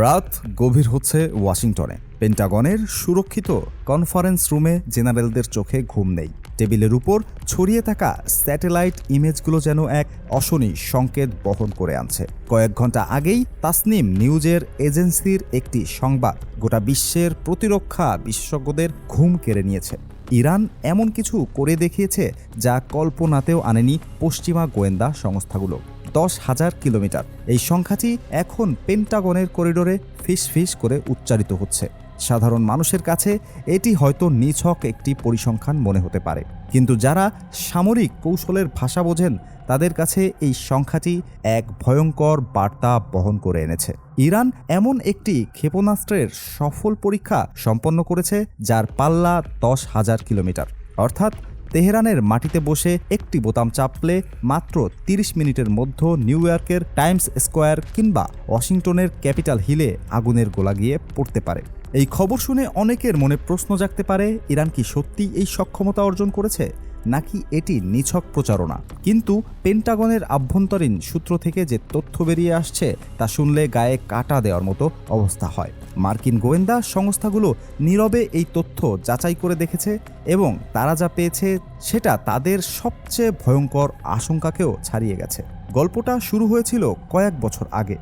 রাত গভীর হচ্ছে ওয়াশিংটনে। পেন্টাগনের সুরক্ষিত কনফারেন্স রুমে জেনারেলদের চোখে ঘুম নেই। টেবিলের উপর ছড়িয়ে থাকা স্যাটেলাইট ইমেজগুলো যেন এক অশনি সংকেত বহন করে আনছে। কয়েক ঘণ্টা আগেই তাসনিম নিউজের এজেন্সির একটি সংবাদ গোটা বিশ্বের প্রতিরক্ষা বিশেষজ্ঞদের ঘুম কেড়ে নিয়েছে। ইরান এমন কিছু করে দেখিয়েছে যা কল্পনাতেও আনেনি পশ্চিমা গোয়েন্দা সংস্থাগুলো। দশ হাজার কিলোমিটার। এই সংখ্যাটি এখন পেন্টাগনের করিডোরে ফিস ফিস করে উচ্চারিত হচ্ছে। সাধারণ মানুষের কাছে এটি হয়তো নিছক একটি পরিসংখ্যান মনে হতে পারে। কিন্তু যারা সামরিক কৌশলের ভাষা বোঝেন, তাদের কাছে এই সংখ্যাটি এক ভয়ঙ্কর বার্তা বহন করে এনেছে। ইরান এমন একটি ক্ষেপণাস্ত্রের সফল পরীক্ষা সম্পন্ন করেছে, যার পাল্লা দশ হাজার কিলোমিটার। অর্থাৎ তেহরানের মাটিতে বসে একটি বোতাম চাপলে মাত্র ৩০ মিনিটের মধ্য নিউ ইয়র্কের টাইমস স্কোয়ার কিংবা ওয়াশিংটনের ক্যাপিটাল হিলে আগুনের গোলা গিয়ে পড়তে পারে। এই খবর শুনে অনেকের মনে প্রশ্ন জাগতে পারে, ইরান কি সত্যি এই সক্ষমতা অর্জন করেছে? নাকি এটি নিছক প্রচারণা? কিন্তু পেন্টাগনের আভ্যন্তরীণ সূত্র থেকে যে তথ্য বেরিয়ে আসছে, তা শুনলে গায়ে কাটা দেওয়ার মতো অবস্থা হয়। মার্কিন গোয়েন্দা সংস্থাগুলো নীরবে এই তথ্য যাচাই করে দেখেছে এবং তারা যা পেয়েছে, সেটা তাদের সবচেয়ে ভয়ঙ্কর আশঙ্কাকেও ছাড়িয়ে গেছে। গল্পটা শুরু হয়েছিল কয়েক বছর আগে।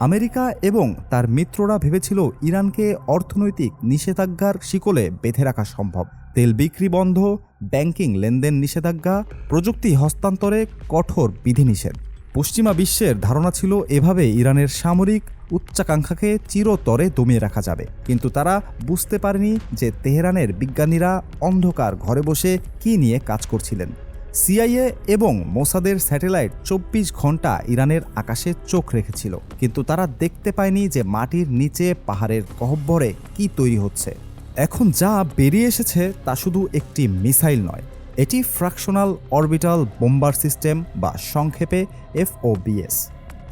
আমেরিকা এবং তার মিত্ররা ভেবেছিল ইরানকে অর্থনৈতিক নিষেধাজ্ঞার শিকলে বেঁধে রাখা সম্ভব। তেল বিক্রি বন্ধ, ব্যাংকিং লেনদেন নিষেধাজ্ঞা, প্রযুক্তি হস্তান্তরে কঠোর বিধিনিষেধ। পশ্চিমা বিশ্বের ধারণা ছিল এভাবে ইরানের সামরিক উচ্চাকাঙ্ক্ষাকে চিরতরে দমিয়ে রাখা যাবে। কিন্তু তারা বুঝতে পারেনি যে তেহরানের বিজ্ঞানীরা অন্ধকার ঘরে বসে কী নিয়ে কাজ করছিলেন। সিআইএ এবং মোসাদের স্যাটেলাইট চব্বিশ ঘণ্টা ইরানের আকাশে চোখ রেখেছিল। কিন্তু তারা দেখতে পায়নি যে মাটির নিচে পাহাড়ের গহ্বরে কি তৈরি হচ্ছে। এখন যা বেরিয়ে এসেছে তা শুধু একটি মিসাইল নয়, এটি ফ্র্যাকশনাল অরবিটাল বোম্বার সিস্টেম বা সংক্ষেপে এফওবিএস।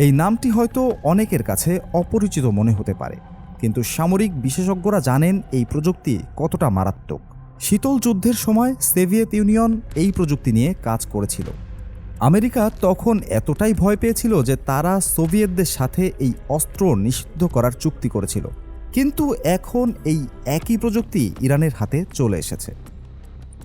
এই নামটি হয়তো অনেকের কাছে অপরিচিত মনে হতে পারে, কিন্তু সামরিক বিশেষজ্ঞরা জানেন এই প্রযুক্তি কতটা মারাত্মক। শীতল যুদ্ধের সময় সোভিয়েত ইউনিয়ন এই প্রযুক্তি নিয়ে কাজ করেছিল। আমেরিকা তখন এতটাই ভয় পেয়েছিল যে তারা সোভিয়েতদের সাথে এই অস্ত্র নিষিদ্ধ করার চুক্তি করেছিল। কিন্তু এখন এই একই প্রযুক্তি ইরানের হাতে চলে এসেছে।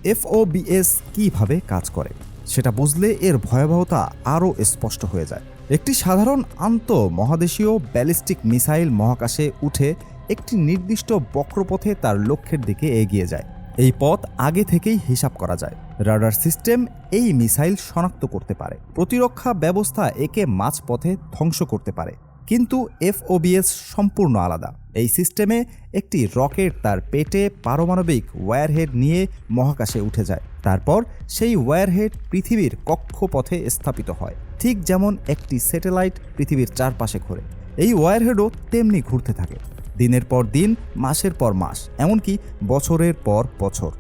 এফওবিএস কীভাবে কাজ করে, সেটা বুঝলে এর ভয়াবহতা আরও স্পষ্ট হয়ে যায়। একটি সাধারণ আন্ত মহাদেশীয় ব্যালিস্টিক মিসাইল মহাকাশে উঠে একটি নির্দিষ্ট বক্রপথে তার লক্ষ্যের দিকে এগিয়ে যায়। এই পথ আগে থেকেই হিসাব করা যায়। রাডার সিস্টেম এই মিসাইল শনাক্ত করতে পারে। প্রতিরক্ষা ব্যবস্থা একে মাঝপথে ধ্বংস করতে পারে। কিন্তু এফওবিএস সম্পূর্ণ আলাদা। এই সিস্টেমে একটি রকেট তার পেটে পারমাণবিক ওয়্যারহেড নিয়ে মহাকাশে উঠে যায়। তারপর সেই ওয়্যারহেড পৃথিবীর কক্ষপথে স্থাপিত হয়। ঠিক যেমন একটি স্যাটেলাইট পৃথিবীর চারপাশে ঘোরে। এই ওয়্যারহেডও তেমনি ঘুরতে থাকে। দিনের পর দিন, মাসের পর মাস, এমনকি বছরের পর বছর।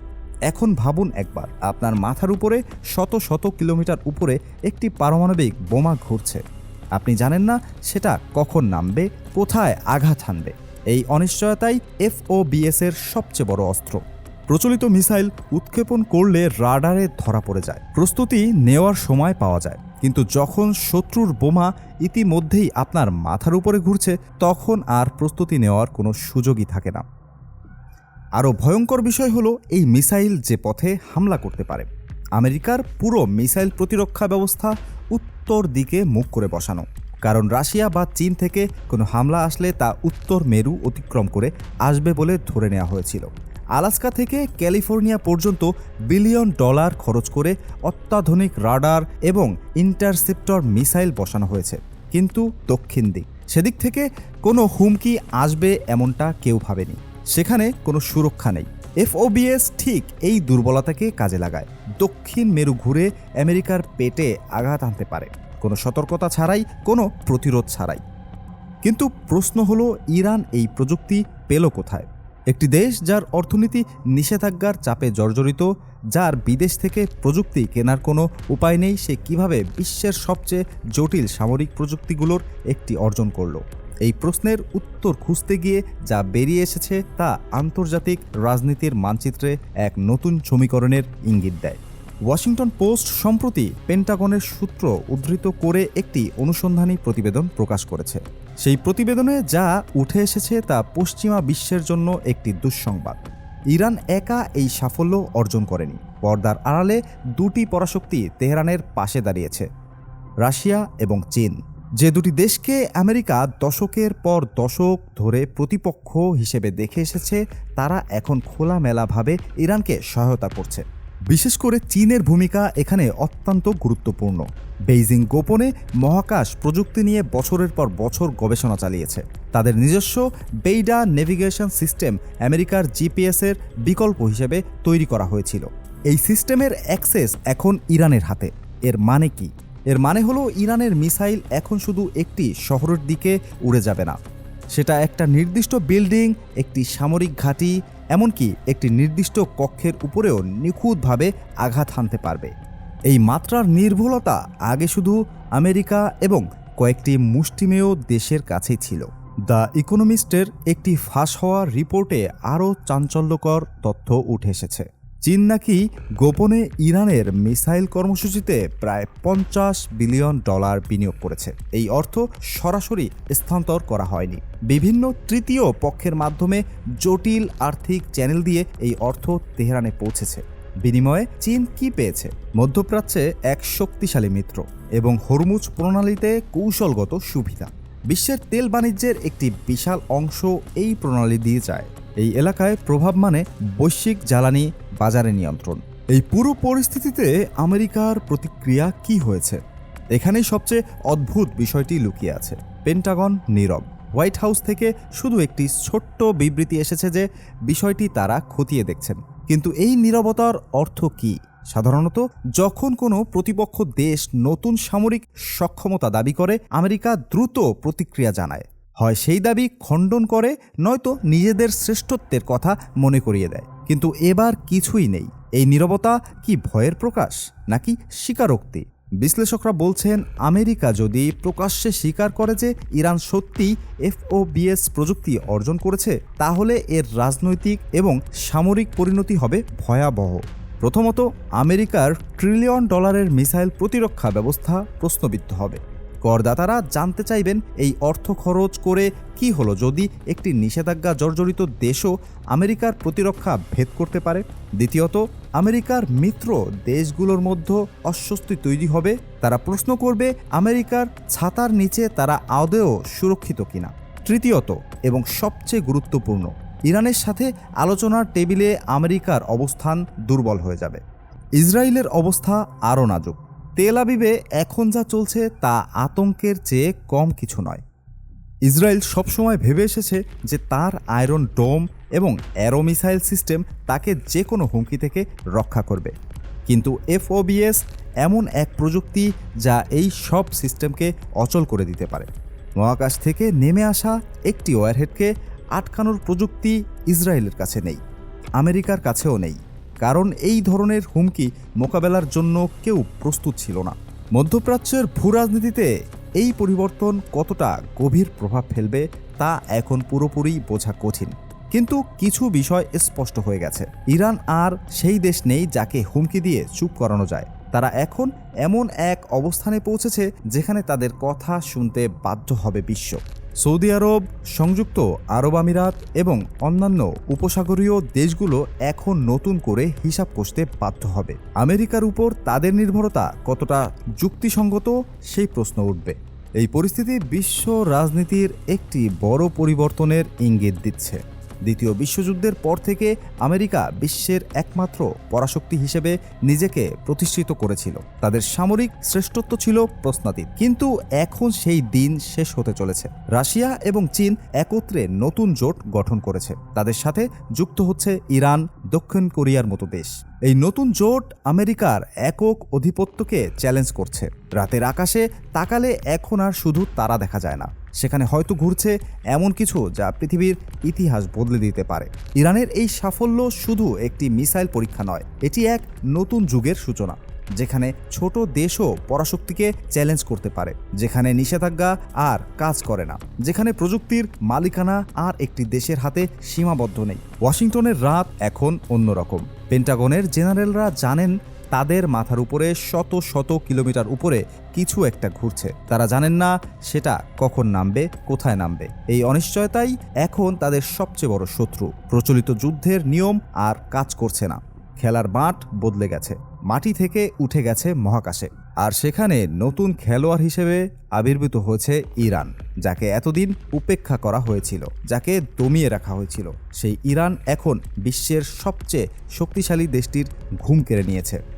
এখন ভাবুন একবার, আপনার মাথার উপরে শত শত কিলোমিটার উপরে একটি পারমাণবিক বোমা ঘুরছে। আপনি জানেন না সেটা কখন নামবে, কোথায় আঘাত হানবে। এই অনিশ্চয়তাই এফওবিএস এর সবচেয়ে বড় অস্ত্র। প্রচলিত মিসাইল উৎক্ষেপণ করলে রাডারে ধরা পড়ে যায়। প্রস্তুতি নেওয়ার সময় পাওয়া যায়। কিন্তু যখন শত্রুর বোমা ইতিমধ্যেই আপনার মাথার উপরে ঘুরছে, তখন আর প্রস্তুতি নেওয়ার কোনো সুযোগই থাকে না। আরও ভয়ঙ্কর বিষয় হলো, এই মিসাইল যে পথে হামলা করতে পারে। আমেরিকার পুরো মিসাইল প্রতিরক্ষা ব্যবস্থা উত্তর দিকে মুখ করে বসানো। কারণ রাশিয়া বা চীন থেকে কোনো হামলা আসলে তা উত্তর মেরু অতিক্রম করে আসবে বলে ধরে নেওয়া হয়েছিল। আলাস্কা থেকে ক্যালিফোর্নিয়া পর্যন্ত বিলিয়ন ডলার খরচ করে অত্যাধুনিক রাডার এবং ইন্টারসেপ্টর মিসাইল বসানো হয়েছে। কিন্তু দক্ষিণ দিক, সেদিক থেকে কোনো হুমকি আসবে এমনটা কেউ ভাবেনি। সেখানে কোনো সুরক্ষা নেই। এফওবিএস ঠিক এই দুর্বলতাকে কাজে লাগায়। দক্ষিণ মেরু ঘুরে আমেরিকার পেটে আঘাত আনতে পারে। কোনো সতর্কতা ছাড়াই, কোনো প্রতিরোধ ছাড়াই। কিন্তু প্রশ্ন হলো, ইরান এই প্রযুক্তি পেল কোথায়? একটি দেশ যার অর্থনীতি নিষেধাজ্ঞার চাপে জর্জরিত, যার বিদেশ থেকে প্রযুক্তি কেনার কোনো উপায় নেই, সে কীভাবে বিশ্বের সবচেয়ে জটিল সামরিক প্রযুক্তিগুলোর একটি অর্জন করল? এই প্রশ্নের উত্তর খুঁজতে গিয়ে যা বেরিয়ে এসেছে তা আন্তর্জাতিক রাজনীতির মানচিত্রে এক নতুন সমীকরণের ইঙ্গিত দেয়। ওয়াশিংটন পোস্ট সম্প্রতি পেন্টাগনের সূত্র উদ্ধৃত করে একটি অনুসন্ধানী প্রতিবেদন প্রকাশ করেছে। সেই প্রতিবেদনে যা উঠে এসেছে তা পশ্চিমা বিশ্বের জন্য একটি দুঃসংবাদ। ইরান একা এই সাফল্য অর্জন করেনি। পর্দার আড়ালে দুটি পরাশক্তি তেহরানের পাশে দাঁড়িয়েছে। রাশিয়া এবং চীন। যে দুটি দেশকে আমেরিকা দশকের পর দশক ধরে প্রতিপক্ষ হিসেবে দেখে এসেছে, তারা এখন খোলামেলাভাবে ইরানকে সহায়তা করছে। বিশেষ করে চীনের ভূমিকা এখানে অত্যন্ত গুরুত্বপূর্ণ। বেইজিং গোপনে মহাকাশ প্রযুক্তি নিয়ে বছরের পর বছর গবেষণা চালিয়েছে। তাদের নিজস্ব বেইডা নেভিগেশন সিস্টেম আমেরিকার জিপিএসের বিকল্প হিসেবে তৈরি করা হয়েছিল। এই সিস্টেমের অ্যাক্সেস এখন ইরানের হাতে। এর মানে কি? এর মানে হলো ইরানের মিসাইল এখন শুধু একটি শহরের দিকে উড়ে যাবে না। সেটা একটা নির্দিষ্ট বিল্ডিং, একটি সামরিক ঘাঁটি, এমনকি একটি নির্দিষ্ট কক্ষের উপরেও নিখুঁতভাবে আঘাত হানতে পারবে। এই মাত্রার নির্ভুলতা আগে শুধু আমেরিকা এবং কয়েকটি মুষ্টিমেয় দেশের কাছেই ছিল। দ্য ইকোনমিস্টের একটি ফাঁস হওয়া রিপোর্টে আরও চাঞ্চল্যকর তথ্য উঠে এসেছে। চীন নাকি গোপনে ইরানের মিসাইল কর্মসূচিতে প্রায় পঞ্চাশ বিলিয়ন ডলার বিনিয়োগ করেছে। এই অর্থ সরাসরি স্থানান্তর করা হয়নি। বিভিন্ন তৃতীয় পক্ষের মাধ্যমে জটিল আর্থিক চ্যানেল দিয়ে এই অর্থ তেহরানে পৌঁছেছে। বিনিময়ে চীন কি পেয়েছে? মধ্যপ্রাচ্যে এক শক্তিশালী মিত্র এবং হরমুজ প্রণালীতে কৌশলগত সুবিধা। বিশ্বের তেল বাণিজ্যের একটি বিশাল অংশ এই প্রণালী দিয়ে যায়। এই এলাকায় প্রভাব মানে বৈশ্বিক জ্বালানি বাজারে নিয়ন্ত্রণ। এই পুরো পরিস্থিতিতে আমেরিকার প্রতিক্রিয়া কি হয়েছে? এখানেই সবচেয়ে অদ্ভুত বিষয়টি লুকিয়ে আছে। পেন্টাগন নীরব। হোয়াইট হাউস থেকে শুধু একটি ছোট্ট বিবৃতি এসেছে যে বিষয়টি তারা খতিয়ে দেখছেন। কিন্তু এই নীরবতার অর্থ কি? সাধারণত, যখন কোনো প্রতিপক্ষ দেশ নতুন সামরিক সক্ষমতা দাবি করে, আমেরিকা দ্রুত প্রতিক্রিয়া জানায়। হয় সেই দাবি খণ্ডন করে, নয়তো নিজেদের শ্রেষ্ঠত্বের কথা মনে করিয়ে দেয়। কিন্তু এবার কিছুই নেই। এই নীরবতা কি ভয়ের প্রকাশ, নাকি স্বীকারোক্তি? বিশ্লেষকরা বলছেন, আমেরিকা যদি প্রকাশ্যে স্বীকার করে যে ইরান সত্যি এফওবিএস প্রযুক্তি অর্জন করেছে, তাহলে এর রাজনৈতিক এবং সামরিক পরিণতি হবে ভয়াবহ। প্রথমত, আমেরিকার ট্রিলিয়ন ডলারের মিসাইল প্রতিরক্ষা ব্যবস্থা প্রশ্নবিদ্ধ হবে। করদাতারা জানতে চাইবেন এই অর্থ খরচ করে কি হলো যদি একটি নিষেধাজ্ঞা জর্জরিত দেশও আমেরিকার প্রতিরক্ষা ভেদ করতে পারে। দ্বিতীয়ত, আমেরিকার মিত্র দেশগুলোর মধ্যে অস্বস্তি তৈরি হবে। তারা প্রশ্ন করবে, আমেরিকার ছাতার নিচে তারা আদৌ সুরক্ষিত কিনা? তৃতীয়ত, এবং সবচেয়ে গুরুত্বপূর্ণ, ইরানের সাথে আলোচনার টেবিলে আমেরিকার অবস্থান দুর্বল হয়ে যাবে। ইসরায়েলের অবস্থা আরও নাজুক। তেল আবিবে এখন যা চলছে তা আতঙ্কের চেয়ে কম কিছু নয়। ইসরায়েল সবসময় ভেবে এসেছে যে তার আয়রন ডোম এবং অ্যারো মিসাইল সিস্টেম তাকে যে কোনো হুমকি থেকে রক্ষা করবে। কিন্তু এফওবিএস এমন এক প্রযুক্তি যা এই সব সিস্টেমকে অচল করে দিতে পারে। মহাকাশ থেকে নেমে আসা একটি ওয়ারহেডকে আটকানোর প্রযুক্তি ইসরায়েলের কাছে নেই, আমেরিকার কাছেও নেই। কারণ এই ধরনের হুমকি মোকাবেলার জন্য কেউ প্রস্তুত ছিল না। মধ্যপ্রাচ্যের ভূরাজনীতিতে এই পরিবর্তন কতটা গভীর প্রভাব ফেলবে তা এখন পুরোপুরি বোঝা কঠিন। কিন্তু কিছু বিষয় স্পষ্ট হয়ে গেছে। ইরান আর সেই দেশ নেই যাকে হুমকি দিয়ে চুপ করানো যায়। তারা এখন এমন এক অবস্থানে পৌঁছেছে যেখানে তাদের কথা শুনতে বাধ্য হবে বিশ্ব। সৌদি আরব, সংযুক্ত আরব আমিরাত এবং অন্যান্য উপসাগরীয় দেশগুলো এখন নতুন করে হিসাব কষতে বাধ্য হবে। আমেরিকার উপর তাদের নির্ভরতা কতটা যুক্তিসঙ্গত সেই প্রশ্ন উঠবে। এই পরিস্থিতি বিশ্ব রাজনীতির একটি বড় পরিবর্তনের ইঙ্গিত দিচ্ছে। দ্বিতীয় বিশ্বযুদ্ধের পর থেকে আমেরিকা বিশ্বের একমাত্র পরাশক্তি হিসেবে নিজেকে প্রতিষ্ঠিত করেছিল। তাদের সামরিক শ্রেষ্ঠত্ব ছিল প্রশ্নাতীত। কিন্তু এখন সেই দিন শেষ হতে চলেছে। রাশিয়া এবং চীন একত্রে নতুন জোট গঠন করেছে। তাদের সাথে যুক্ত হচ্ছে ইরান, দক্ষিণ কোরিয়ার মতো দেশ। এই নতুন জোট আমেরিকার একক অধিপত্যকে চ্যালেঞ্জ করছে। রাতের আকাশে তাকালে এখন আর শুধু তারা দেখা যায় না। সেখানে হয়তো ঘুরছে এমন কিছু যা পৃথিবীর ইতিহাস বদলে দিতে পারে। ইরানের এই সাফল্য শুধু একটি মিসাইল পরীক্ষা নয়, এটি এক নতুন যুগের সূচনা। যেখানে ছোট দেশও পরাশক্তিকে চ্যালেঞ্জ করতে পারে, যেখানে নিষেধাজ্ঞা আর কাজ করে না, যেখানে প্রযুক্তির মালিকানা আর একটি দেশের হাতে সীমাবদ্ধ নেই। ওয়াশিংটনের রাত এখন অন্যরকম। পেন্টাগনের জেনারেলরা জানেন তাদের মাথার উপরে শত শত কিলোমিটার উপরে কিছু একটা ঘুরছে। তারা জানেন না সেটা কখন নামবে, কোথায় নামবে। এই অনিশ্চয়তাই এখন তাদের সবচেয়ে বড় শত্রু। প্রচলিত যুদ্ধের নিয়ম আর কাজ করছে না। খেলার মাঠ বদলে গেছে। মাটি থেকে উঠে গেছে মহাকাশে। আর সেখানে নতুন খেলোয়াড় হিসেবে আবির্ভূত হয়েছে ইরান, যাকে এতদিন উপেক্ষা করা হয়েছিল, যাকে দমিয়ে রাখা হয়েছিল। সেই ইরান এখন বিশ্বের সবচেয়ে শক্তিশালী দেশটির ঘুম কেড়ে নিয়েছে।